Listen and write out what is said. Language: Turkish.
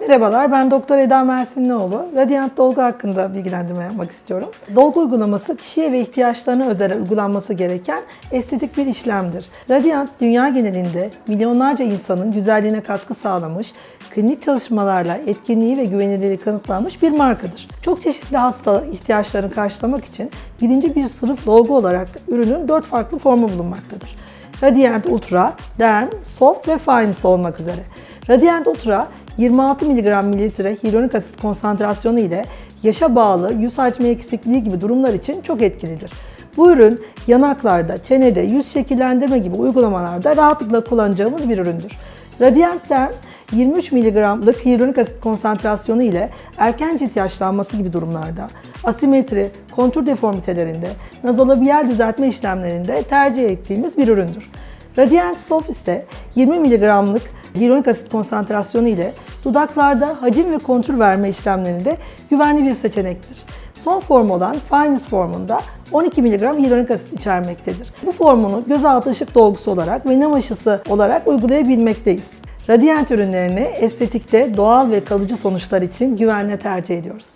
Merhabalar, ben Doktor Eda Mersinlioğlu. Radyant dolgu hakkında bilgilendirme yapmak istiyorum. Dolgu uygulaması kişiye ve ihtiyaçlarına özel uygulanması gereken estetik bir işlemdir. Radyant dünya genelinde milyonlarca insanın güzelliğine katkı sağlamış, klinik çalışmalarla etkinliği ve güvenilirliği kanıtlanmış bir markadır. Çok çeşitli hasta ihtiyaçlarını karşılamak için birinci bir sınıf dolgu olarak ürünün dört farklı formu bulunmaktadır. Radiant Ultra, Derm, Soft ve Finest olmak üzere. Radiant Ultra 26 mg mililitre hyaluronik asit konsantrasyonu ile yaşa bağlı yüz açma eksikliği gibi durumlar için çok etkilidir. Bu ürün yanaklarda, çenede, yüz şekillendirme gibi uygulamalarda rahatlıkla kullanacağımız bir üründür. Radiant Derm 23 mg'lık hyaluronik asit konsantrasyonu ile erken cilt yaşlanması gibi durumlarda, asimetri, kontur deformitelerinde, nazolabiyal düzeltme işlemlerinde tercih ettiğimiz bir üründür. Radiant Soft ise 20 mg'lık hyaluronik asit konsantrasyonu ile dudaklarda hacim ve kontur verme işlemlerinde güvenli bir seçenektir. Son form olan Finest formunda 12 mg hyaluronik asit içermektedir. Bu formunu gözaltı ışık dolgusu olarak ve nem aşısı olarak uygulayabilmekteyiz. Radiant ürünlerini estetikte doğal ve kalıcı sonuçlar için güvenle tercih ediyoruz.